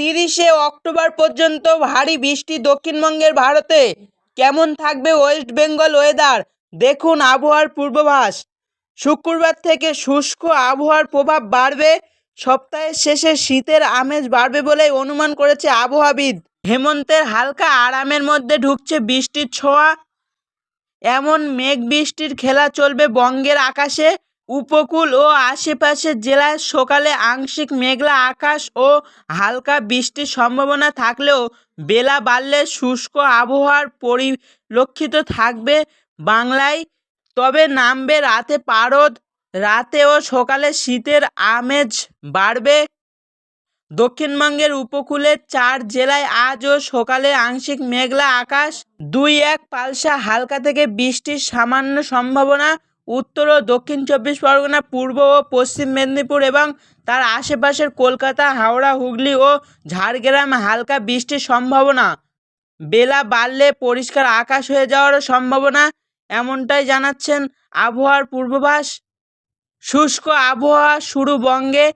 তিরিশে অক্টোবর পর্যন্ত ভারী বৃষ্টি দক্ষিণবঙ্গের ভারতে। কেমন থাকবে ওয়েস্ট বেঙ্গল ওয়েদার? দেখুন আবহাওয়ার পূর্বাভাস। শুক্রবার থেকে শুষ্ক আবহাওয়ার প্রভাব বাড়বে। সপ্তাহের শেষে শীতের আমেজ বাড়বে বলে অনুমান করেছে আবহাওয়াবিদ। হেমন্তের হালকা আরামের মধ্যে ঢুকছে বৃষ্টির ছোঁয়া। এমন মেঘ বৃষ্টির খেলা চলবে বঙ্গের আকাশে। উপকূল ও আশেপাশের জেলায় সকালে আংশিক মেঘলা আকাশ ও হালকা বৃষ্টির সম্ভাবনা থাকলেও বেলা বাড়লে শুষ্ক আবহাওয়ার পরিলক্ষিত থাকবে বাংলায়। তবে নামবে রাতে পারদ, রাতে ও সকালে শীতের আমেজ বাড়বে। দক্ষিণবঙ্গের উপকূলের চার জেলায় আজ ও সকালে আংশিক মেঘলা আকাশ, দুই এক পালসা হালকা থেকে বৃষ্টির সামান্য সম্ভাবনা উত্তর ও দক্ষিণ চব্বিশ পরগনা, পূর্ব ও পশ্চিম মেদিনীপুর এবং তার আশেপাশের কলকাতা, হাওড়া, হুগলি ও ঝাড়গ্রাম হালকা বৃষ্টির সম্ভাবনা। বেলা বাড়লে পরিষ্কার আকাশ হয়ে যাওয়ারও সম্ভাবনা, এমনটাই জানাচ্ছেন আবহাওয়ার পূর্বাভাস। শুষ্ক আবহাওয়া শুরু বঙ্গে,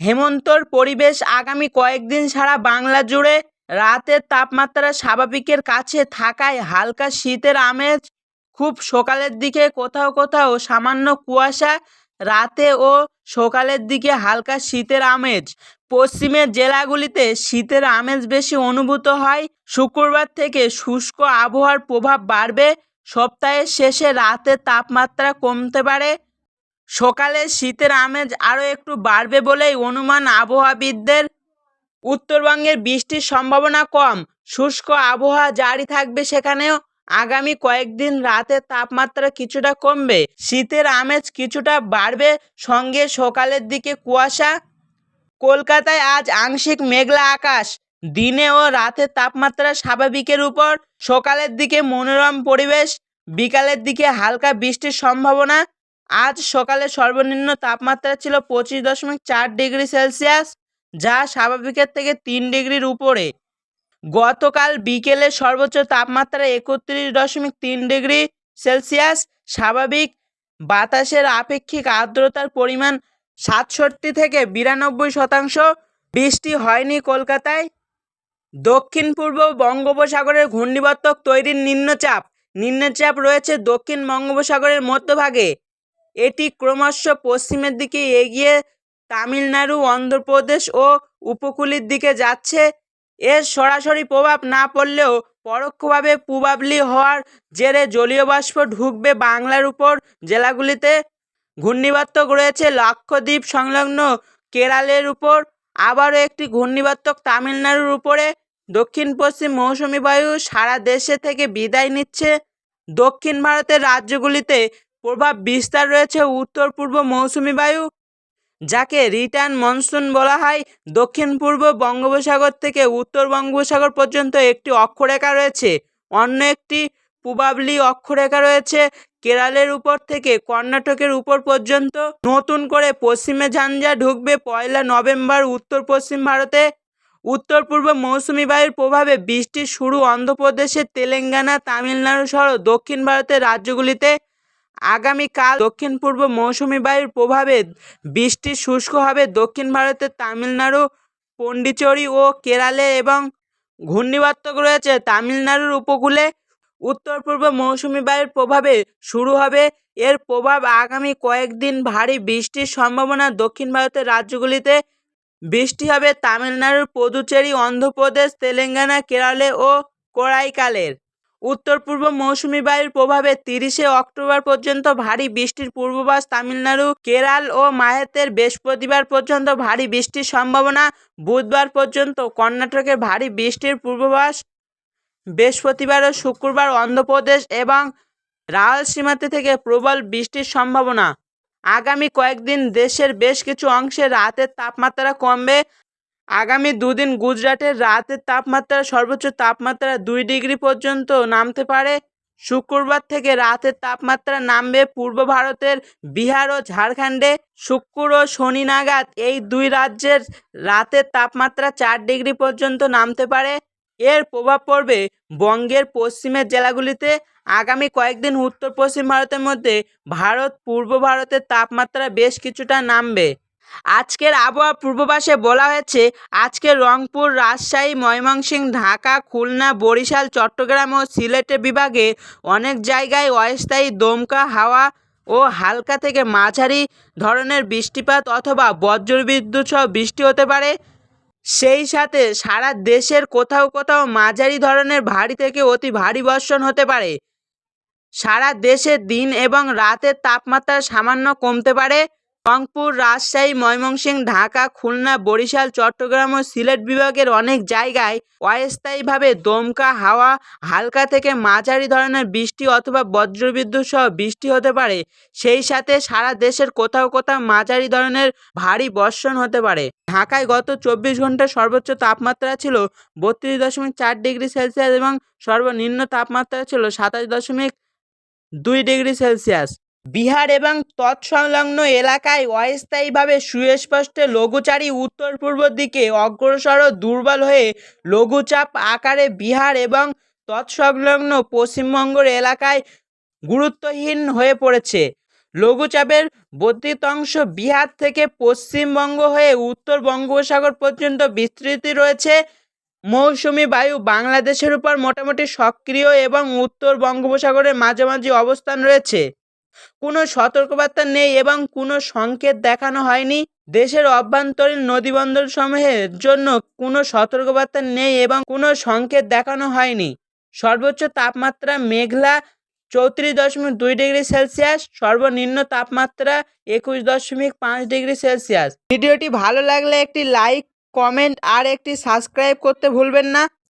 হেমন্তর পরিবেশ আগামী কয়েকদিন সারা বাংলা জুড়ে রাতের তাপমাত্রা স্বাভাবিকের কাছে থাকায় হালকা শীতের আমেজ খুব সকালের দিকে কোথাও কোথাও সামান্য কুয়াশা, রাতে ও সকালের দিকে হালকা শীতের আমেজ। পশ্চিমের জেলাগুলিতে শীতের আমেজ বেশি অনুভূত হয়। শুক্রবার থেকে শুষ্ক আবহাওয়ার প্রভাব বাড়বে। সপ্তাহের শেষে রাতের তাপমাত্রা কমতে পারে। সকালে শীতের আমেজ আরও একটু বাড়বে বলেই অনুমান আবহাওয়াবিদদের। উত্তরবঙ্গের বৃষ্টির সম্ভাবনা কম। শুষ্ক আবহাওয়া জারি থাকবে সেখানেও আগামী কয়েকদিন রাতের তাপমাত্রা কিছুটা কমবে। শীতের আমেজ কিছুটা বাড়বে। সঙ্গে সকালের দিকে কুয়াশা। কলকাতায় আজ আংশিক মেঘলা আকাশ। দিনে ও রাতের তাপমাত্রা স্বাভাবিকের উপর। সকালের দিকে মনোরম পরিবেশ। বিকালের দিকে হালকা বৃষ্টির সম্ভাবনা। আজ সকালে সর্বনিম্ন তাপমাত্রা ছিল পঁচিশ দশমিক চার ডিগ্রি সেলসিয়াস, যা স্বাভাবিকের থেকে তিন ডিগ্রির উপরে। গতকাল বিকেলে সর্বোচ্চ তাপমাত্রা একত্রিশ দশমিক তিন ডিগ্রি সেলসিয়াস, স্বাভাবিক বাতাসের আপেক্ষিক আর্দ্রতার পরিমাণ সাতষট্টি থেকে বিরানব্বই শতাংশ। বৃষ্টি হয়নি কলকাতায়। দক্ষিণ পূর্ব বঙ্গোপসাগরের ঘূর্ণিবর্তক তৈরির নিম্নচাপ। নিম্নচাপ রয়েছে দক্ষিণ বঙ্গোপসাগরের মধ্যভাগে। এটি ক্রমশ পশ্চিমের দিকে এগিয়ে তামিলনাড়ু, অন্ধ্রপ্রদেশ ও উপকূলের দিকে যাচ্ছে। এর সরাসরি প্রভাব না পড়লেও পরোক্ষভাবে প্রবাবলি হওয়ার জেরে জলীয় বাষ্প ঢুকবে বাংলার উপর। জেলাগুলিতে ঘূর্ণিবর্তক রয়েছে লক্ষদ্বীপ সংলগ্ন কেরালের উপর। আবারও একটি ঘূর্ণিবর্তক তামিলনাড়ুর উপরে। দক্ষিণ পশ্চিম মৌসুমি বায়ু সারা দেশে থেকে বিদায় নিচ্ছে। দক্ষিণ ভারতের রাজ্যগুলিতে প্রভাব বিস্তার রয়েছে। উত্তর পূর্ব মৌসুমি বায়ু যাকে রিটার্ন মনসুন বলা হয় দক্ষিণ পূর্ব বঙ্গোপসাগর থেকে উত্তর বঙ্গোপসাগর পর্যন্ত একটি অক্ষরেখা রয়েছে। অন্য একটি প্রবাবলি অক্ষরেখা রয়েছে, কেরালের উপর থেকে কর্ণাটকের উপর পর্যন্ত। নতুন করে পশ্চিমে ঝঞ্ঝা ঢুকবে পয়লা নভেম্বর উত্তর পশ্চিম ভারতে। উত্তর পূর্ব মৌসুমি বায়ুর প্রভাবে বৃষ্টির শুরু অন্ধ্রপ্রদেশের তেলেঙ্গানা, তামিলনাড়ু সহ দক্ষিণ ভারতের রাজ্যগুলিতে। আগামীকাল দক্ষিণ পূর্ব মৌসুমি বায়ুর প্রভাবে বৃষ্টি শুষ্ক হবে। দক্ষিণ ভারতের তামিলনাড়ু, পন্ডিচেরি ও কেরালে এবং ঘূর্ণিবর্তক রয়েছে। তামিলনাড়ুর উপকূলে উত্তর পূর্ব মৌসুমি বায়ুর প্রভাবে শুরু হবে। এর প্রভাব আগামী কয়েকদিন ভারী বৃষ্টির সম্ভাবনা। দক্ষিণ ভারতের রাজ্যগুলিতে বৃষ্টি হবে। তামিলনাড়ুর পুদুচেরি, অন্ধ্রপ্রদেশ, তেলেঙ্গানা, কেরালে ও করাইকালের উত্তর পূর্ব মৌসুমি বায়ুর প্রভাবে তিরিশে অক্টোবর পর্যন্ত ভারী বৃষ্টির পূর্বাভাস তামিলনাড়ু, কেরাল ও মাহেতের বৃহস্পতিবার পর্যন্ত ভারী বৃষ্টির সম্ভাবনা। বুধবার পর্যন্ত কর্ণাটকের ভারী বৃষ্টির পূর্বাভাস বৃহস্পতিবার ও শুক্রবার অন্ধ্রপ্রদেশ এবং রায়লসীমাতে থেকে প্রবল বৃষ্টির সম্ভাবনা। আগামী কয়েকদিন দেশের বেশ কিছু অংশে রাতের তাপমাত্রা কমবে। আগামী দুদিন গুজরাটের রাতের তাপমাত্রা, সর্বোচ্চ তাপমাত্রা দুই ডিগ্রি পর্যন্ত নামতে পারে। শুক্রবার থেকে রাতের তাপমাত্রা নামবে পূর্ব ভারতের বিহার ও ঝাড়খণ্ডে। শুক্র ও শনি নাগাদ এই দুই রাজ্যের রাতের তাপমাত্রা চার ডিগ্রি পর্যন্ত নামতে পারে। এর প্রভাব পড়বে বঙ্গের পশ্চিমের জেলাগুলিতে। আগামী কয়েকদিন উত্তর পশ্চিম ভারতের মধ্যে ভারত পূর্ব ভারতের তাপমাত্রা বেশ কিছুটা নামবে। আজকের আবহাওয়া পূর্বাভাসে বলা হয়েছে, আজকে রংপুর, রাজশাহী, ময়মনসিংহ, ঢাকা, খুলনা, বরিশাল, চট্টগ্রাম ও সিলেট বিভাগে অনেক জায়গায় অস্থায়ী দমকা হাওয়া ও হালকা থেকে মাঝারি ধরনের বৃষ্টিপাত অথবা বজ্রবিদ্যুৎ সহ বৃষ্টি হতে পারে। সেই সাথে সারা দেশের কোথাও কোথাও মাঝারি ধরনের ভারী থেকে অতি ভারী বর্ষণ হতে পারে। সারা দেশে দিন এবং রাতের তাপমাত্রা সামান্য কমতে পারে। রংপুর, রাজশাহী, ময়মনসিংহ, ঢাকা, খুলনা, বরিশাল, চট্টগ্রাম ও সিলেট বিভাগের অনেক জায়গায় অস্থায়ীভাবে দমকা হাওয়া হালকা থেকে মাঝারি ধরনের বৃষ্টি অথবা বজ্রবিদ্যুৎ সহ বৃষ্টি হতে পারে। সেই সাথে সারা দেশের কোথাও কোথাও মাঝারি ধরনের ভারী বর্ষণ হতে পারে। ঢাকায় গত চব্বিশ ঘণ্টার সর্বোচ্চ তাপমাত্রা ছিল বত্রিশ দশমিক চার ডিগ্রি সেলসিয়াস এবং সর্বনিম্ন তাপমাত্রা ছিল সাতাশ দশমিক দুই ডিগ্রি সেলসিয়াস। বিহার এবং তৎসংলগ্ন এলাকায় অস্থায়ীভাবে সুস্পষ্ট লঘুচারী উত্তর পূর্ব দিকে অগ্রসর দুর্বল হয়ে লঘুচাপ আকারে বিহার এবং তৎসংলগ্ন পশ্চিমবঙ্গের এলাকায় গুরুত্বহীন হয়ে পড়েছে। লঘুচাপের বর্ধিত অংশ বিহার থেকে পশ্চিমবঙ্গ হয়ে উত্তর বঙ্গোপসাগর পর্যন্ত বিস্তৃতি রয়েছে। মৌসুমি বায়ু বাংলাদেশের উপর মোটামুটি সক্রিয় এবং উত্তর বঙ্গোপসাগরের মাঝামাঝি অবস্থান রয়েছে। কোনো সতর্কবার্তা নেই এবং কোনো সংকেত দেখানো হয়নি। দেশের অভ্যন্তরীণ নদীবন্দর সমূহের জন্য কোনো সতর্কবার্তা নেই এবং কোনো সংকেত দেখানো হয়নি। সর্বোচ্চ তাপমাত্রা মেঘলা চৌত্রিশ দশমিক দুই ডিগ্রি সেলসিয়াস, সর্বনিম্ন তাপমাত্রা একুশ দশমিক পাঁচ ডিগ্রি সেলসিয়াস। ভিডিওটি ভালো লাগলে একটি লাইক, কমেন্ট আর একটি সাবস্ক্রাইব করতে ভুলবেন না।